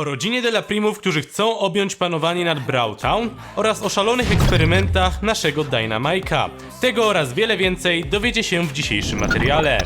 o rodzinie Della Primów, którzy chcą objąć panowanie nad Browtown oraz o szalonych eksperymentach naszego Dynamike'a. Tego oraz wiele więcej dowiecie się w dzisiejszym materiale.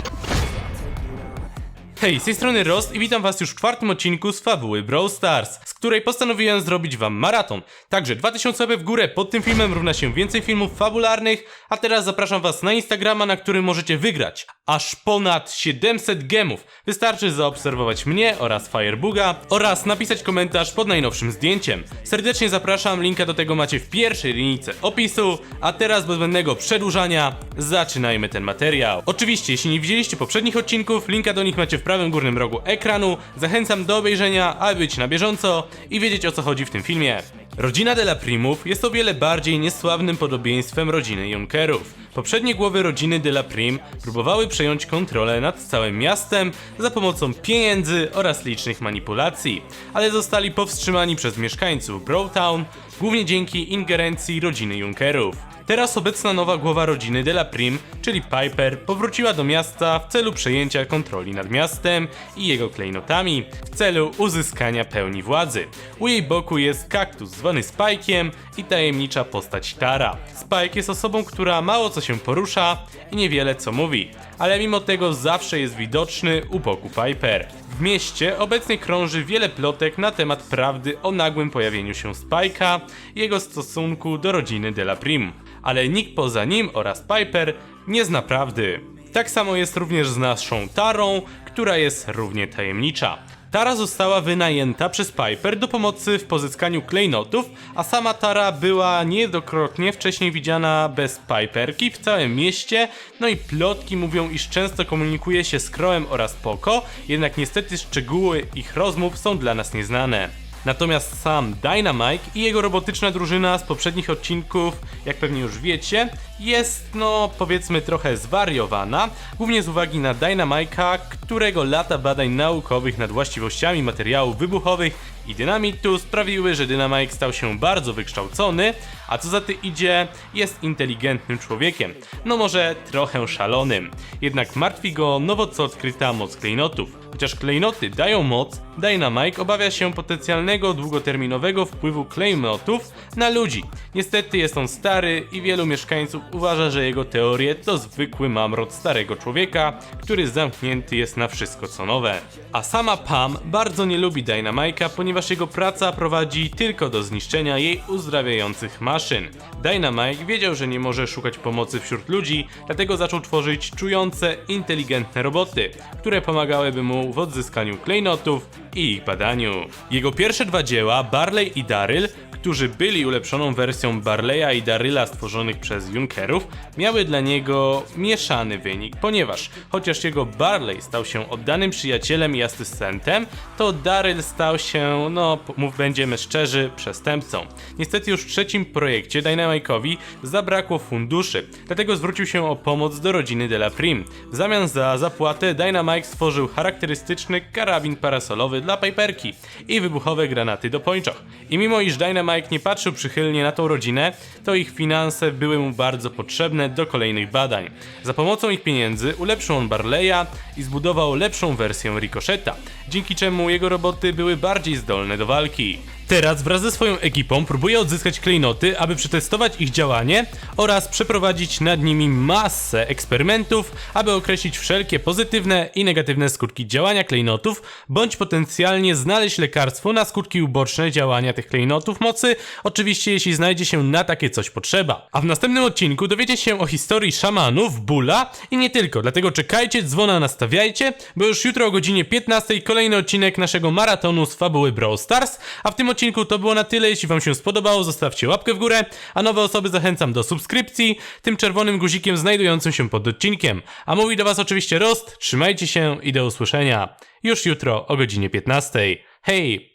Hej, z tej strony Rost i witam was już w czwartym odcinku z fabuły Brawl Stars, której postanowiłem zrobić wam maraton. Także 2000 łapek w górę pod tym filmem równa się więcej filmów fabularnych, a teraz zapraszam was na Instagrama, na którym możecie wygrać aż ponad 700 gemów. Wystarczy zaobserwować mnie oraz Firebuga oraz napisać komentarz pod najnowszym zdjęciem. Serdecznie zapraszam, linka do tego macie w pierwszej linijce opisu, a teraz bez zbędnego przedłużania zaczynajmy ten materiał. Oczywiście, jeśli nie widzieliście poprzednich odcinków, linka do nich macie w prawym górnym rogu ekranu. Zachęcam do obejrzenia, aby być na bieżąco i wiedzieć o co chodzi w tym filmie. Rodzina Della Primów jest o wiele bardziej niesławnym podobieństwem rodziny Junkerów. Poprzednie głowy rodziny Della Prim próbowały przejąć kontrolę nad całym miastem za pomocą pieniędzy oraz licznych manipulacji, ale zostali powstrzymani przez mieszkańców Browtown, głównie dzięki ingerencji rodziny Junkerów. Teraz obecna nowa głowa rodziny Della Prim, czyli Piper, powróciła do miasta w celu przejęcia kontroli nad miastem i jego klejnotami, w celu uzyskania pełni władzy. U jej boku jest kaktus zwany Spike'iem i tajemnicza postać Tara. Spike jest osobą, która mało co się porusza i niewiele co mówi, ale mimo tego zawsze jest widoczny u boku Piper. W mieście obecnie krąży wiele plotek na temat prawdy o nagłym pojawieniu się Spike'a i jego stosunku do rodziny Della Prim ale nikt poza nim oraz Piper nie zna prawdy. Tak samo jest również z naszą Tarą, która jest równie tajemnicza. Tara została wynajęta przez Piper do pomocy w pozyskaniu klejnotów, a sama Tara była niejednokrotnie wcześniej widziana bez Piperki w całym mieście, no i plotki mówią, iż często komunikuje się z Croem oraz Poco, jednak niestety szczegóły ich rozmów są dla nas nieznane. Natomiast sam Dynamite i jego robotyczna drużyna z poprzednich odcinków, jak pewnie już wiecie, jest no powiedzmy trochę zwariowana, głównie z uwagi na Dynamite'a, którego lata badań naukowych nad właściwościami materiałów wybuchowych i dynamitu sprawiły, że Dynamite stał się bardzo wykształcony, a co za tym idzie, jest inteligentnym człowiekiem. No może trochę szalonym. Jednak martwi go nowo co odkryta moc klejnotów. Chociaż klejnoty dają moc, Dynamite obawia się potencjalnego długoterminowego wpływu klejnotów na ludzi. Niestety jest on stary i wielu mieszkańców uważa, że jego teorie to zwykły mamrot starego człowieka, który zamknięty jest na wszystko co nowe. A sama Pam bardzo nie lubi Dynamite'a, ponieważ jego praca prowadzi tylko do zniszczenia jej uzdrawiających maszyn. Dynamite wiedział, że nie może szukać pomocy wśród ludzi, dlatego zaczął tworzyć czujące, inteligentne roboty, które pomagałyby mu w odzyskaniu klejnotów i ich badaniu. Jego pierwsze dwa dzieła, Barley i Daryl, którzy byli ulepszoną wersją Barleya i Daryla stworzonych przez Junkerów, miały dla niego mieszany wynik, ponieważ chociaż jego Barley stał się oddanym przyjacielem i asystentem, to Daryl stał się, no mów będziemy szczerzy, przestępcą. Niestety już w trzecim projekcie Dynamite'owi zabrakło funduszy, dlatego zwrócił się o pomoc do rodziny Della Prim. W zamian za zapłatę Dynamite stworzył charakterystyczny karabin parasolowy dla Piperki i wybuchowe granaty do pończoch. I mimo iż Dynamite nie patrzył przychylnie na tą rodzinę, to ich finanse były mu bardzo potrzebne do kolejnych badań. Za pomocą ich pieniędzy ulepszył on Barleya i zbudował lepszą wersję Ricocheta, dzięki czemu jego roboty były bardziej zdolne do walki. Teraz wraz ze swoją ekipą próbuje odzyskać klejnoty, aby przetestować ich działanie oraz przeprowadzić nad nimi masę eksperymentów, aby określić wszelkie pozytywne i negatywne skutki działania klejnotów, bądź potencjalnie znaleźć lekarstwo na skutki uboczne działania tych klejnotów mocy, oczywiście jeśli znajdzie się na takie coś potrzeba. A w następnym odcinku dowiecie się o historii szamanów, bóla i nie tylko, dlatego czekajcie, dzwona nastawiajcie, bo już jutro o godzinie 15 kolejny odcinek naszego maratonu z fabuły Brawl Stars, a w tym odcinku to było na tyle. Jeśli Wam się spodobało, zostawcie łapkę w górę, a nowe osoby zachęcam do subskrypcji tym czerwonym guzikiem znajdującym się pod odcinkiem. A mówi do Was oczywiście Rost, trzymajcie się i do usłyszenia już jutro o godzinie 15. Hej!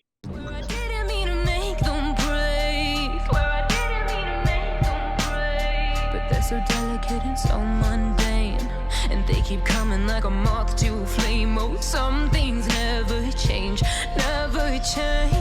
Keep coming like a moth to a flame. Oh, some things never change, never change.